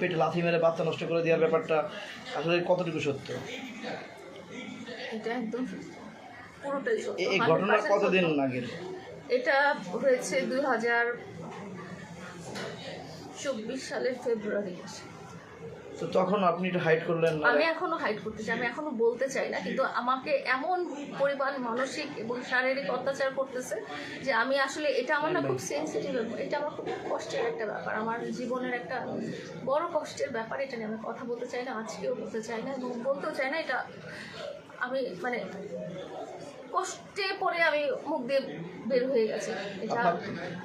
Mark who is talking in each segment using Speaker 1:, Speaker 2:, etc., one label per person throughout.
Speaker 1: পেটে লাথি মেরে বাচ্চা নষ্ট করে দেওয়ার ব্যাপারটা আসলে কতটুকু সত্য?
Speaker 2: এটা একদম পুরোটাই সত্য।
Speaker 1: এই
Speaker 2: 100%
Speaker 1: ঘটনা কতদিন আগের?
Speaker 2: এটা হয়েছে দুই হাজার চব্বিশ সালের ফেব্রুয়ারি মাসে।
Speaker 1: তো তখন আপনি একটু হাইড করলেন না?
Speaker 2: আমি এখনও হাইড করতে চাই, আমি এখনও বলতে চাই না, কিন্তু আমাকে এমন পরিমাণ মানসিক এবং শারীরিক অত্যাচার করতেছে যে আমি আসলে এটা আমার না খুব সেন্সিটিভ এটা আমার খুব কষ্টের একটা ব্যাপার। আমার জীবনের একটা বড় কষ্টের ব্যাপার, এটা নিয়ে আমি কথা বলতে চাই না, আজকেও বলতে চাই না এবং বলতেও চাই না, এটা আমি মানে কষ্টে পরে আমি মুখ দিয়ে বের হয়ে গেছে। এটা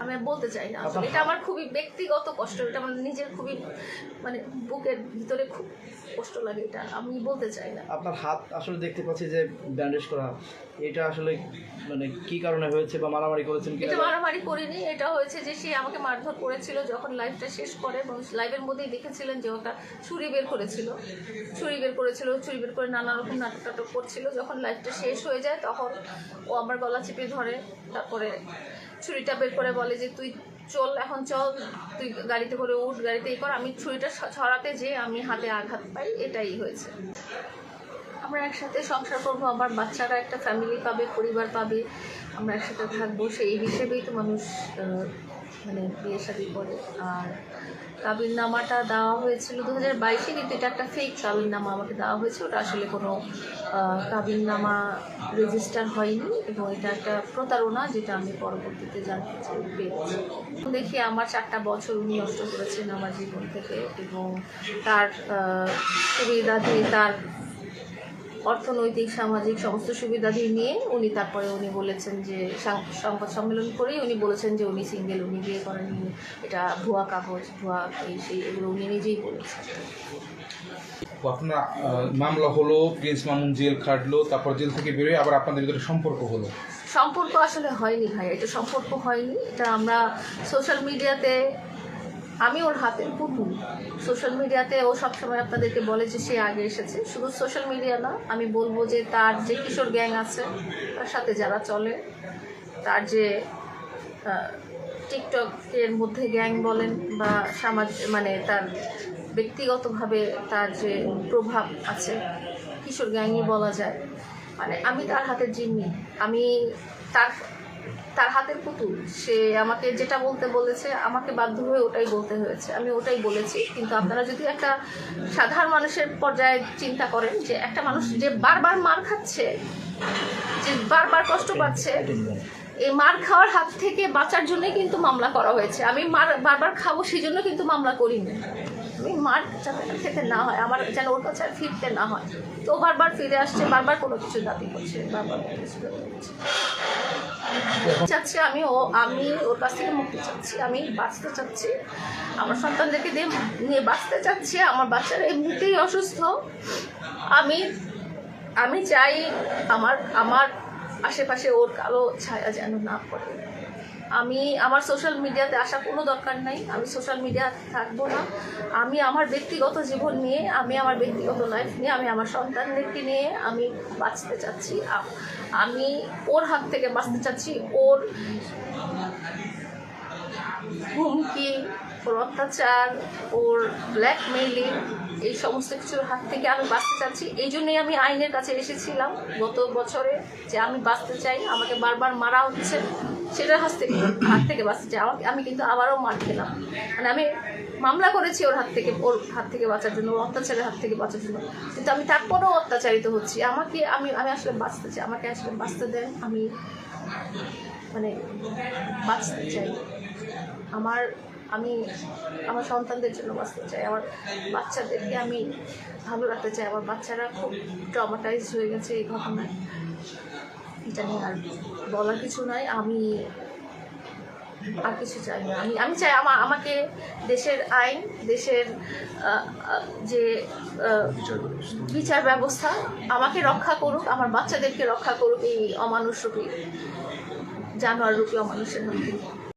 Speaker 2: আমি বলতে চাই না। আসলে এটা আমার খুবই ব্যক্তিগত কষ্ট এটা আমার নিজের খুবই মানে বুকের ভিতরে খুব কষ্ট লাগে এটা আমি বলতে চাই না।
Speaker 1: আপনার হাত আসলে দেখতে পাচ্ছি যে ব্যান্ডেজ করা এটা আসলে মানে কি কারণে হয়েছে বা মারামারি করেছেন কি
Speaker 2: এটা মারামারি করিনি এটা হয়েছে যে সে আমাকে মারধর করেছিল যখন লাইভটা শেষ করে এবং লাইভের মধ্যেই দেখেছিলেন যে ওটা ছুরি বের করেছিল। ছুরি বের করেছিল ছুরি বের করে নানা রকম নাটক টাটক করছিল। যখন লাইভটা শেষ হয়ে যায় তখন ও আমার গলা চেপে ধরে, তারপরে ছুরিটা বের করে বলে যে, তুই চল, এখন চল, তুই গাড়িতে করে উঠ গাড়িতে এই কর। আমি ছুরিটা ছড়াতে যে আমি হাতে আঘাত পাই, এটাই হয়েছে। আমরা একসাথে সংসার করব আমার বাচ্চারা একটা ফ্যামিলি পাবে, পরিবার পাবে, আমরা একসাথে থাকব, সেই হিসেবেই তো মানুষ মানে বিয়ে শাদি করে আর কাবিন নামাটা দেওয়া হয়েছিল দু হাজার বাইশে কিন্তু এটা একটা ফেক কাবিন নামা আমাকে দেওয়া হয়েছে। ওটা আসলে কোনো কাবিন নামা রেজিস্টার হয়নি এবং এটা একটা প্রতারণা যেটা আমি পরবর্তীতে জানতে চাই পেয়েছি। দেখি আমার চারটা বছর উনি নষ্ট করেছেন আমার জীবন থেকে এবং তার আহ, সুবিধাধি তার অর্থনৈতিক সামাজিক সমস্ত সুবিধাদি নিয়ে উনি তারপরে উনি বলেছেন যে সাং- সংবাদ সম্মেলন করেই উনি বলেছেন যে উনি সিঙ্গেল উনি বিয়ে করেননি। এটা ভুয়া কাগজ ভুয়া এই সেই এগুলো উনি নিজেই বলেছেন।
Speaker 3: আপনার মামলা হলো প্রিন্স মামুন জেল খাটলো তারপর জেল থেকে বেরোয় আবার আপনাদের ভিতরে সম্পর্ক হলো।
Speaker 2: সম্পর্ক আসলে হয়নি ভাই এটা সম্পর্ক হয়নি। এটা আমরা সোশ্যাল মিডিয়াতে আমি ওর হাতের পুতুল সোশ্যাল মিডিয়াতে ও সবসময় আপনাদেরকে বলে যে সে আগে এসেছে। শুধু সোশ্যাল মিডিয়া না, আমি বলব যে তার যে কিশোর গ্যাং আছে, তার সাথে যারা চলে, তার যে টিকটকের মধ্যে গ্যাং বলেন বা সামাজ মানে তার ব্যক্তিগতভাবে তার যে প্রভাব আছে, কিশোর গ্যাংই বলা যায়। মানে আমি তার হাতের জিম্মি। আমি তার তার হাতের পুতুল। সে আমাকে যেটা বলতে বলেছে, আমাকে বাধ্য হয়ে ওটাই বলতে হয়েছে। আমি ওটাই বলেছি, কিন্তু আপনারা যদি একটা সাধারণ মানুষের পর্যায়ে চিন্তা করেন যে একটা মানুষ যে বারবার মার খাচ্ছে, যে বারবার কষ্ট পাচ্ছে এই মার খাওয়ার হাত থেকে বাঁচার জন্যই কিন্তু মামলা করা হয়েছে। আমি মার, বারবার খাব সেই জন্য কিন্তু মামলা করিনি। আমি মার খেতে না হয়, আমার যেন ওর কাছে আর ফিরতে না হয়। তো বারবার ফিরে আসছে, বারবার কোনো কিছু দাবি করছে, বারবার চাচ্ছি, আমি ও, আমি ওর কাছ থেকে মুক্তি চাচ্ছি, আমি বাঁচতে চাচ্ছি। আমার সন্তানদেরকে দিয়ে নিয়ে বাঁচতে চাচ্ছি, আমার বাচ্চারা এমনিতেই অসুস্থ। আমি আমি চাই আমার আমার আশেপাশে ওর কালো ছায়া যেন না পড়ে। আমি আমার সোশ্যাল মিডিয়াতে আসা কোনো দরকার নাই। আমি সোশ্যাল মিডিয়া থাকব না। আমি আমার ব্যক্তিগত জীবন নিয়ে, আমি আমার ব্যক্তিগত লাইফ নিয়ে, আমি আমার সন্তানদেরকে নিয়ে আমি বাঁচতে চাচ্ছি। আমি ওর হাত থেকে বাঁচতে চাচ্ছি। ওর হুমকি ওর অত্যাচার, ওর ব্ল্যাকমেইলিং এই সমস্ত কিছুর হাত থেকে আমি বাঁচতে চাচ্ছি। এই জন্যই আমি আইনের কাছে এসেছিলাম গত বছরে যে আমি বাঁচতে চাই, আমাকে বারবার মারা হচ্ছে সেটার হাত থেকে হাত থেকে বাঁচতে চাই। আমাকে, আমি কিন্তু আবারও মার খেলাম। মানে আমি মামলা করেছি ওর হাত থেকে, ওর হাত থেকে বাঁচার জন্য, ওর অত্যাচারের হাত থেকে বাঁচার জন্য। কিন্তু আমি তারপরেও অত্যাচারিত হচ্ছি। আমাকে, আমি আমি আসলে বাঁচতে চাই। আমাকে আসলে বাঁচতে দেন। আমি মানে বাঁচতে চাই। আমার আমি আমার সন্তানদের জন্য বাঁচতে চাই, আমার বাচ্চাদেরকে আমি ভালো রাখতে চাই, আমার বাচ্চারা খুব ট্রমাটাইজ হয়ে গেছে এই ঘটনায়। এটা নিয়ে আর বলার কিছু নাই, আমি আর কিছু চাই না। আমি আমি চাই আমার আমাকে দেশের আইন, দেশের যে বিচার ব্যবস্থা আমাকে রক্ষা করুক, আমার বাচ্চাদেরকে রক্ষা করুক এই অমানুষ রূপী জানোয়ার রূপী অমানুষের হাত